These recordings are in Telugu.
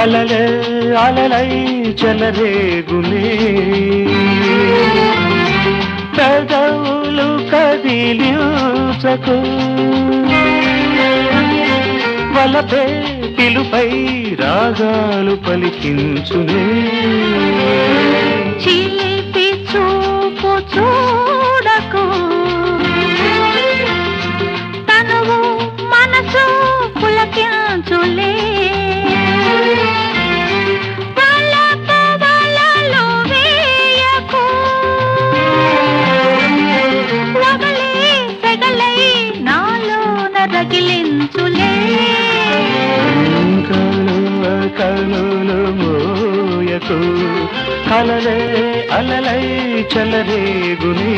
అలలే అలలై చెలరేగులే పెదవులు కదిలించకు. వలపే పిలుపై రాగాలు పలికించునే. చిలిపి చూపు చూడకు. తనువు మనసు పులకించులే. నాలోన కనులు మోయకు. కలలే అలలై చలరేగునే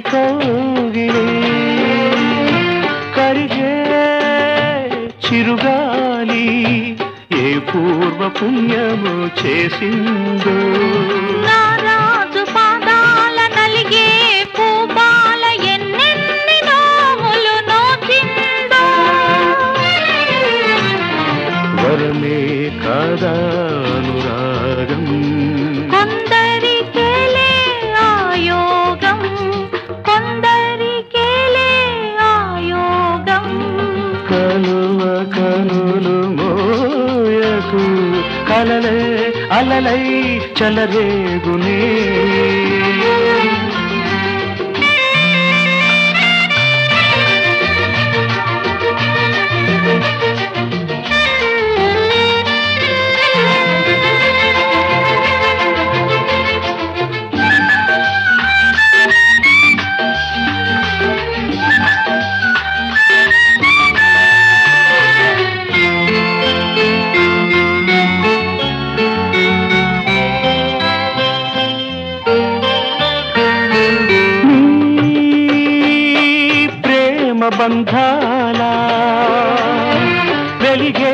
కౌగిలి కరిగే చిరుగాలి ఏ పూర్వ పుణ్యము చేసిందో అలలై చలరేగునే. బంధాల వెలిగే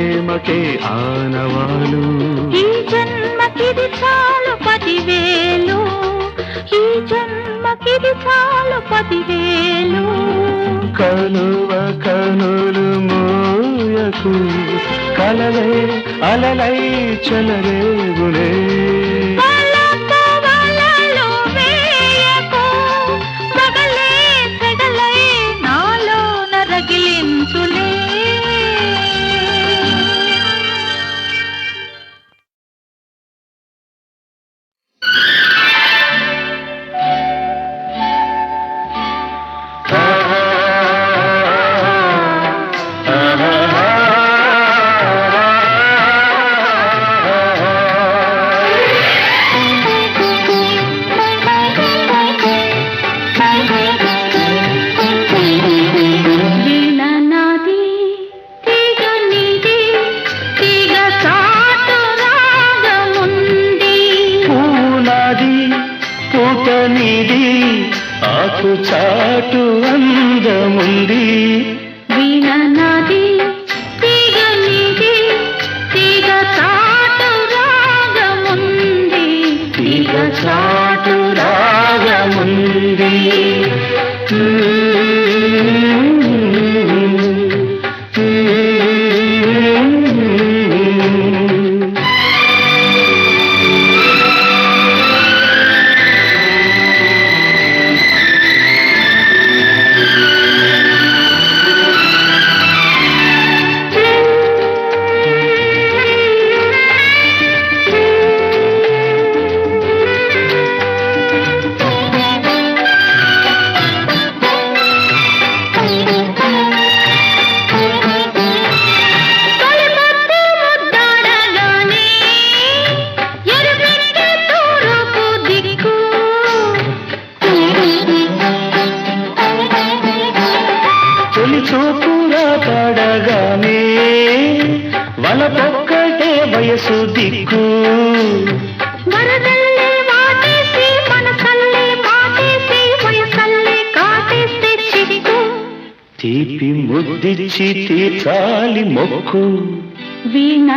ప్రేమకే ఆనవాలు. ఈ జన్మకిది చాలు పదివేలు. ఈ జన్మకిది చాలు పదివేలు. కనువ కనులు మోయకు. కలలై అలలై చలరేగులే. తీపి తీర్చాలి మొక్కు. వీణ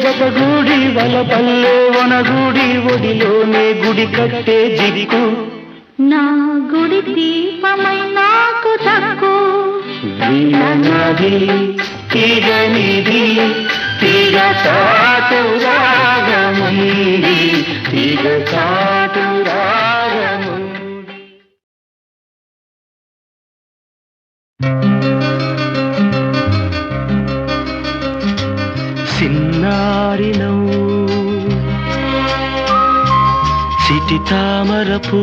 జతగూడి వలపల్లే వనగూడి ఒడిలోనే గుడి కట్టే జిడికు నా గుడి దీపమై నాకు దక్కు వీణనాది తీగ నీది తీగ చాటు రాగముంది తీగ చాటు రాగముంది. సిటి తామరపు.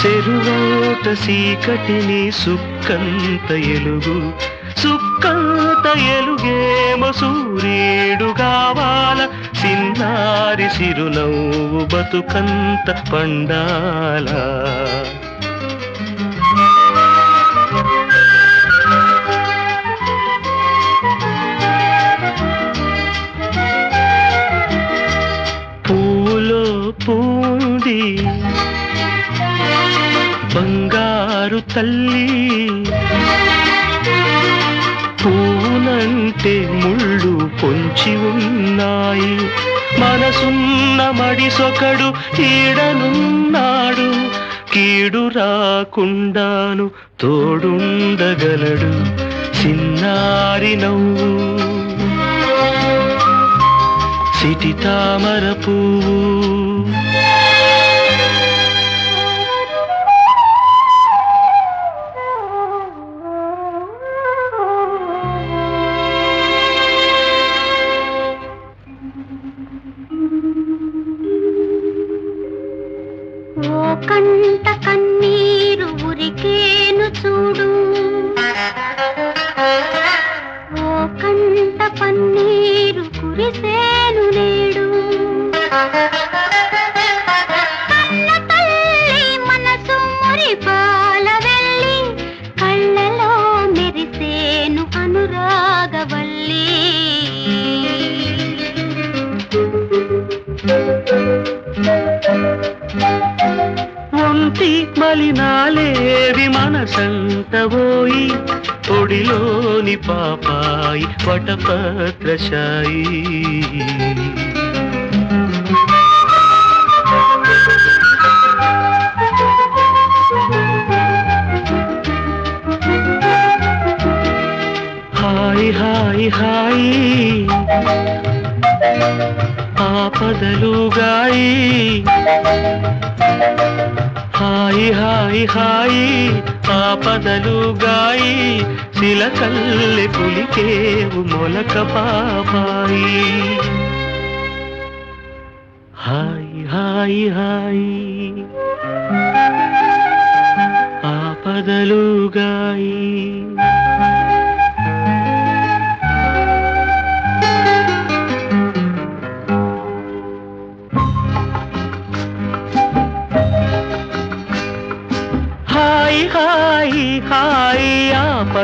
చెరువోట సీకటిని సుక్కంత ఎలుగు సుక్కంత ఎలుగేమో సూర్యుడు కావాల సిన్నారి సిరునవ్వు బతుకంత పండాలా. తల్లి. పూనంటే ముళ్ళు పొంచి ఉన్నాయి. మనసున్న మడిసొకడు ఈడనున్నాడు కీడు రాకుండాను తోడుండగలడు చిన్నారి నవ్వు. సిటి తామర పువ్వు. కంట కన్నీరు ఉరికేను చూడు. ఓ కంట పన్నీరు కురిసేను నేడు. కలినాలేవి మనసంత పోయి పొడిలోని పాపాయి వటపత్రశాయి. హాయి హాయి హాయి ఆపదలుగాయి హాయి హాయి హాయి ఆపదలు గాయి శిలకల్లె పులికేవు మొలక పాపాయి. హాయి హాయి హాయి. ఆపదలు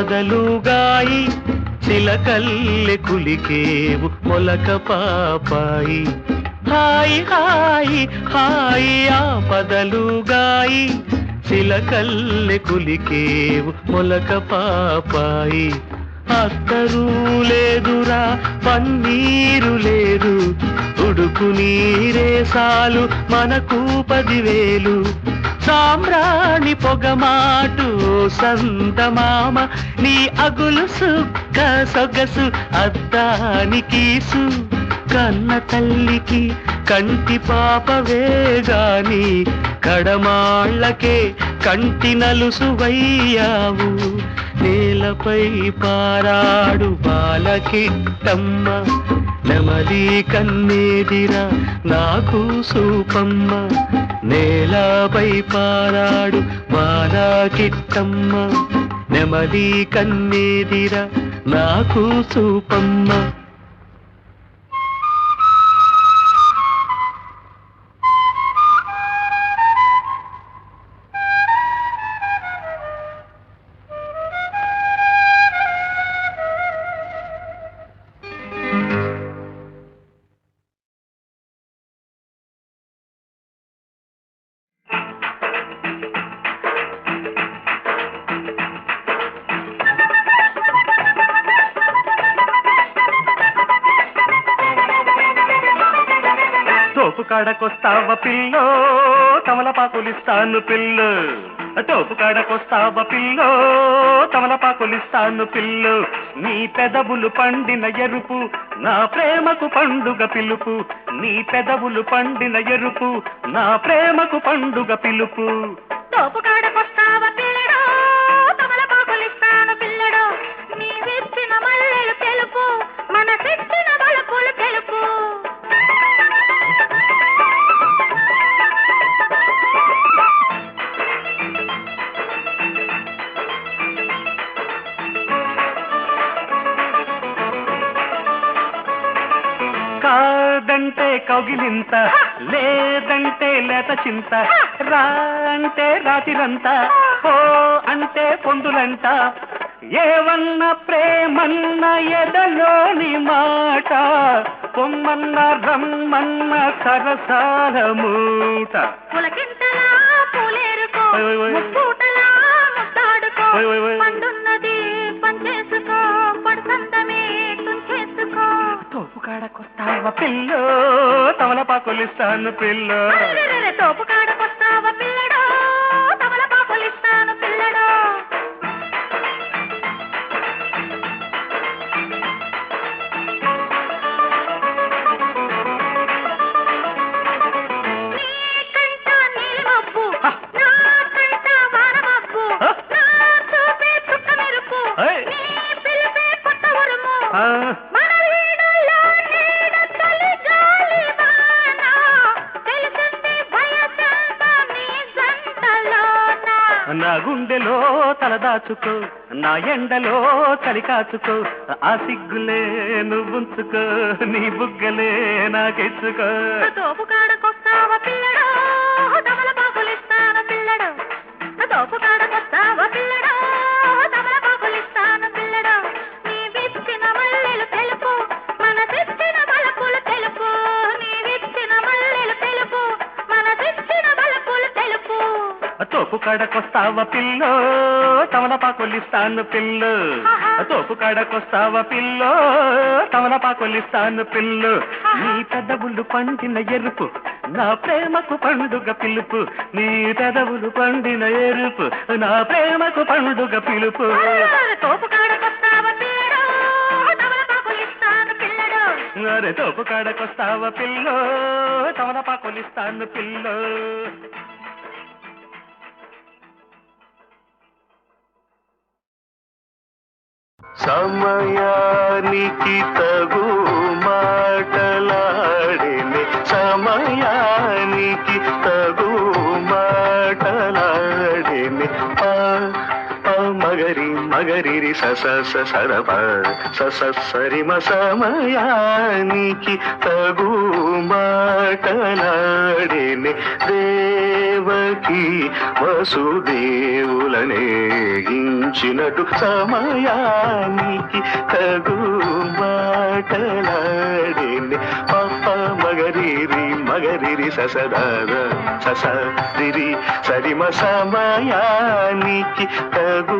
ఆపదలు గాయి చిలకల్లె కులికేవు మొలక పాపాయి. హాయి హాయి హాయి ఆపదలు గాయి చిలకల్లె కులికేవు మొలక పాపాయి. అత్తరు లేదురా పన్నీరు లేదు ఉడుకు నీరే సాలు మనకు పదివేలు. సామ్రాణి పొగమాటు సంత మామ నీ అగులు సుక్క సొగసు అద్దానికీసు కన్న తల్లికి కంటి పాప వేగాని కడమాళ్ళకే కంటి నలుసువయ్యావు నేలపై పారాడు బాలకిట్టమ్మ నెమలి కన్నేదిరా నాకు సూపమ్మ నేలపై పారాడు బాలకిట్టమ్మ నెమలి కన్నేదిరా నాకు సూపమ్మ. పిల్లో తమలపాకులిస్తాను పిల్లు. తోపు కాడకొస్తావ పిల్లో తమలపాకులిస్తాను పిల్లు. నీ పెదవులు పండిన ఎరుపు నా ప్రేమకు పండుగ పిలుపు. నీ పెదవులు పండిన ఎరుపు నా ప్రేమకు పండుగ పిలుపు. తోపుకాడకొస్తావా కౌగిలింత లేదంటే లేత చింత రా అంటే రాతిరంత పో అంటే పొందులంట. ఏవన్న ప్రేమన్న ఎదలోని మాట పొమ్మన్న రమ్మన్న సరసాల మూట. పులకింతలా పూలేరుకో ఓయ్ ఓయ్ తోపుకాడ కాడకొస్తావ పిల్లో. తమలపాకులిస్తాను పిల్లో తోపుకాడ తలదాచుకో నా ఎండలో చలి కాచుకో. ఆ సిగ్గులే నువ్వుంచుకో. నీ బుగ్గలే నాకెచ్చుకో. తోపు కాడకొస్తావా పిల్లో? తమలపాకులిస్తాను పిల్లు. తోపు కాడకొస్తావా పిల్లో? తమలపాకులిస్తాను పిల్లు. నీ పెదవులు పండిన ఎరుపు నా ప్రేమకు పండుగ పిలుపు. నీ పెదవులు పండిన ఎరుపు నా ప్రేమకు పండుగ పిలుపు. అరే తోపు కాడకొస్తావా పిల్లో? తమలపాకులిస్తాను పిల్లో. సమయానికి తగు మాటలాడిని సరి సస స సరప సస సరిమ సమయానికి తగు మాటలాడిని దేవకి వసుదేవులనే గించినట్టు సమయానికి తగు మాటలాడిని. పప్ప మగరిరి మగరిరి ససదాద సస రిరి సరిమ సమయానికి తగు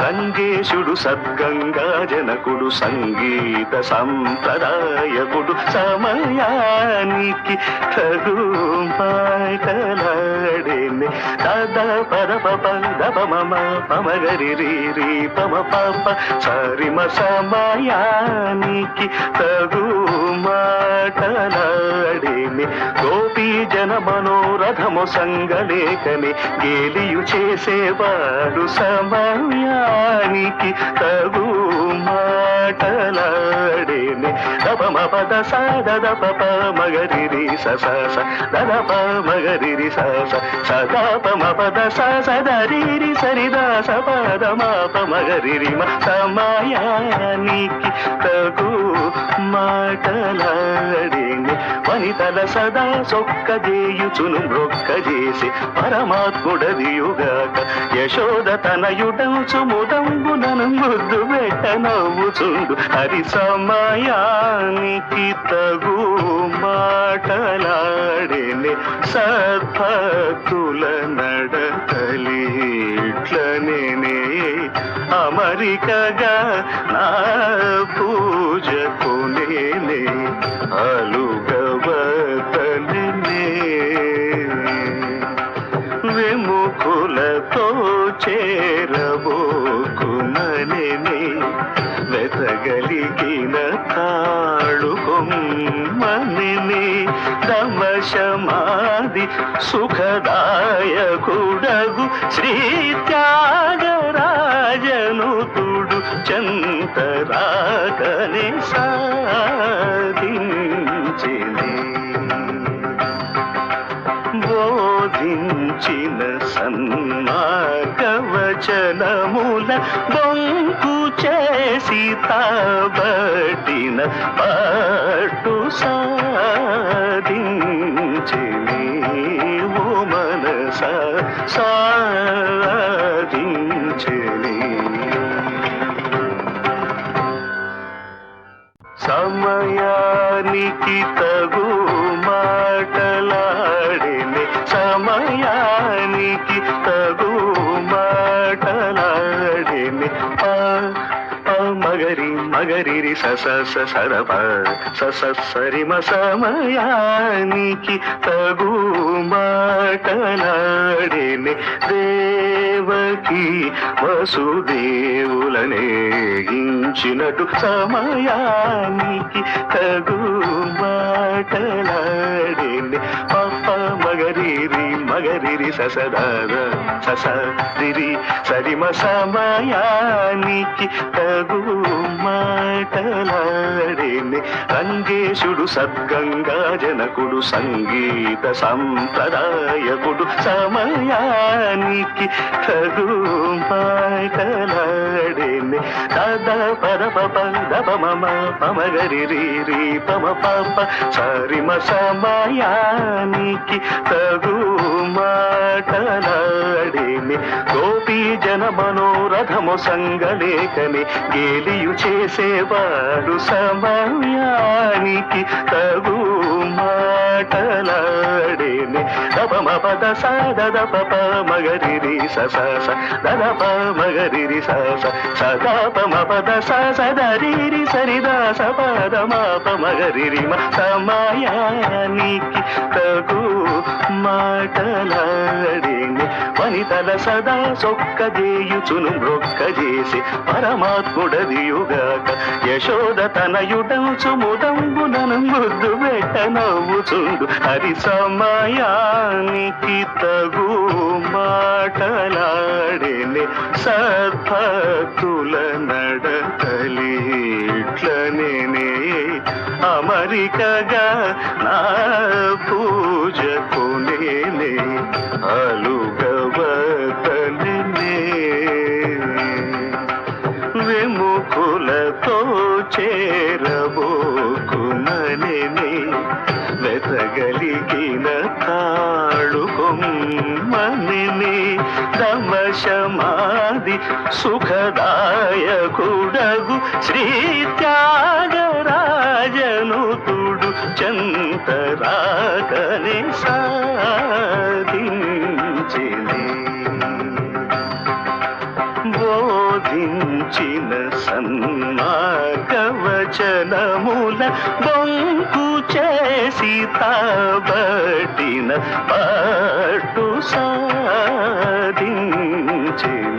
సంగేశుడు సద్గంగా జనకుడు సంగీత సంప్రదాయకుడు సమయానికి తగు మాటలాడిని దద పద పప మమ పమగరి రీరి పమ పప సరిమ సమయానికి తగు మాటలాడిని గోపీ జన మనోరథము సంగలేకని గేలియు చేసేవాడు సమయా దానికి తగు మాటలాడిని. దపమ పద సద పప ప మగరి స దద ప మగరి రి స. స పమ పద స సద రి రి సరి స పద మ మగరి రి సమయానికి తగు మాటలాడిని. వనితల సదా సొక్క చేయుచును మ్రొక్క చేసి పరమాత్ముడదియుగాక. యశోద తనయుడంచు ముదంబునను ముద్దు పెట్ట నవ్వుచుండు హరి సమయానికి తగు మాటలాడిని సద్భక్తుల నడతలి ఇట్లనే అమరికగా నా పూ సుఖదాయకుడగు శ్రీ త్యాగరాజనుతుడు చంతరాకని సాధించిని. బోధించిన సన్మార్గవచనముల బొంకు చేసి తాబట్టిన పట్టు సాధించింది సాధించిని సమయానికి తగు స సస స సరప సస సరిమ సమయానికి తగు మాటలాడిని దేవకి వసుదేవులనే గించినట్టు సమయానికి తగు మాటలాడిని. పప్ప మగరిరి మగరిరి ససదాద సస రిరి సరిమ సమయానికి తగు మాటలాడిని రంగేశుడు సద్గంగా జనకుడు సంగీత సంప్రదాయకుడు సమయానికి తగు మాటలాడిని దద పద పప దప మమ పమగరి రి రి పమ పప సరిమ సమయానికి తగు మాటలాడిని. గోపీ జన మనోరథము సంగలేకని గేలియు చేసేవాడు సమయానికి తగు మాటలాడి మాటలాడిని దపమ పద సద దప ప మగరి రి స స స దద ప మగరి రి స స స ద ప మ ప ద స స ద రి రి స రి ద స ప ద మ ప మగరి రి మ సమయానికి తగు మాటలాడిని వనితల సదా సొక్కజేయుచును మృక్కజేసి పరమాత్ముడదియుగాక యశోద తనయుడంచు ముదంబునను ముద్దు పెట్ట నవ్వుచుండు. హరి సమయానికి తగు మాటలాడేనే సద్భక్తుల నడతలి ఇట్లనే అమరికగా నా మాది సుఖదాయకుడగు శ్రీ త్యాగరాజనుతుడు చంతరాకని సాధించినే. బోధించిన సన్మార్గవచనముల బొంకు చేసి తాబట్టిన పట్టు సాధించి ఓ